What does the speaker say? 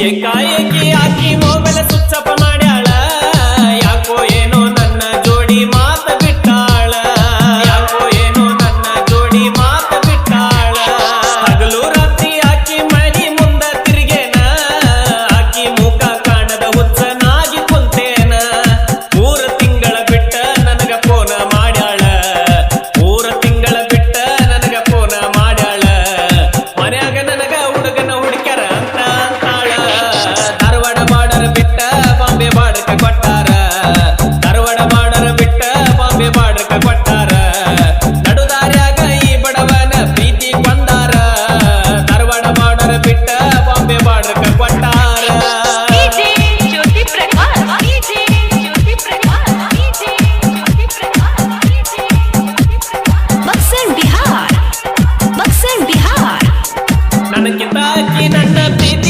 也该。நறுக்கி தாக்கி நன்ன பிரீதி